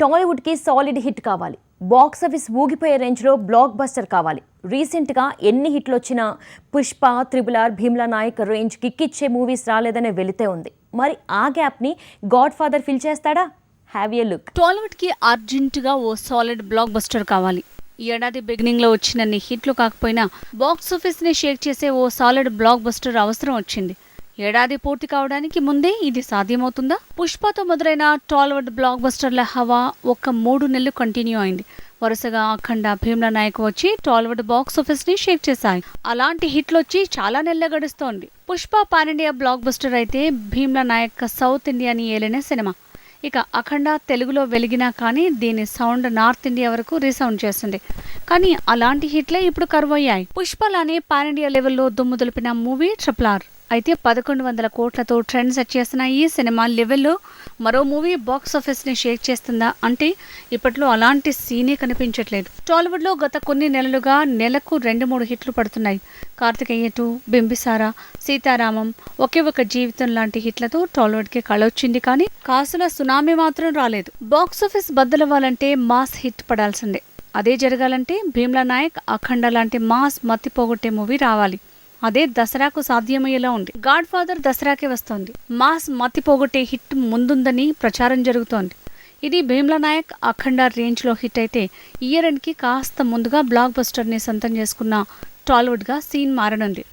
టాలీవుడ్కి solid hit కావాలి. Box office ఊగిపోయే రేంజ్లో బ్లాక్ బస్టర్ కావాలి. రీసెంట్గా ఎన్ని హిట్లు వచ్చినా Pushpa triple R Bheemla Nayak range కిక్కిచ్చే movies రాలేదనే వెళితే ఉంది. మరి ఆ గ్యాప్ని గాడ్ ఫాదర్ ఫిల్ చేస్తాడా? హ్యావ్ ఏ లుక్ టాలీవుడ్కి అర్జెంటుగా ఓ సాలిడ్ బ్లాక్ బస్టర్ కావాలి. ఈ ఏడాది బిగినింగ్లో వచ్చినన్ని హిట్లు కాకపోయినా బాక్స్ షేక్ చేసే ఓ సాలిడ్ బ్లాక్ బస్టర్ అవసరం వచ్చింది. ఏడాది పూర్తి కావడానికి ముందే ఇది సాధ్యమవుతుందా? పుష్పతో మొదలైన టాలీవుడ్ బ్లాక్ బస్టర్ల హవా ఒక్క మూడు నెలలు కంటిన్యూ అయింది. వరుసగా అఖండ భీమ్ల నాయక్ వచ్చి టాలీవుడ్ బాక్స్ ఆఫీస్ని షేక్ చేశాయి అలాంటి హిట్లు వచ్చి చాలా నెలలు గడుస్తోంది. Pushpa pan India blockbuster అయితే భీమ్ల నాయక్ సౌత్ ఇండియాని ఏలిన సినిమా. ఇక అఖండ తెలుగులో వెలిగినా కానీ దీని సౌండ్ నార్త్ ఇండియా వరకు రీసౌండ్ చేస్తుంది. కానీ అలాంటి హిట్లే ఇప్పుడు కరువయ్యాయి. పుష్పలానే పాన్ ఇండియా లెవెల్లో దుమ్ము దులిపిన మూవీ ట్రిపుల్ ఆర్. అయితే పదకొండు వందల కోట్లతో ట్రెండ్ సెట్ చేస్తున్న ఈ సినిమా లెవెల్లో మరో మూవీ బాక్స్ ఆఫీస్ని షేక్ చేస్తుందా అంటే ఇప్పట్లో అలాంటి సీనే కనిపించట్లేదు. టాలీవుడ్లో గత కొన్ని నెలలుగా నెలకు రెండు మూడు హిట్లు పడుతున్నాయి. కార్తికేయ టూ బింబిసార సీతారామం ఒకే ఒక జీవితం లాంటి హిట్లతో టాలీవుడ్కి కళొచ్చింది కానీ కాసుల సునామీ మాత్రం రాలేదు. బాక్స్ ఆఫీస్ బద్దలవ్వాలంటే మాస్ హిట్ పడాల్సిందే. అదే జరగాలంటే భీమ్లా నాయక్ అఖండ లాంటి మాస్ మత్తి పోగొట్టే మూవీ రావాలి. అదే దసరాకు సాధ్యమయ్యేలా ఉంది. గాడ్ ఫాదర్ దసరాకే వస్తోంది. మాస్ మతి పోగొట్టే హిట్ ముందుందని ప్రచారం జరుగుతోంది. ఇది భీమ్లా నాయక్ అఖండ రేంజ్లో హిట్ అయితే ఇయర్ ఎండ్కి కాస్త ముందుగా బ్లాక్ బస్టర్ని సొంతం చేసుకున్న టాలీవుడ్గా సీన్ మారనుంది.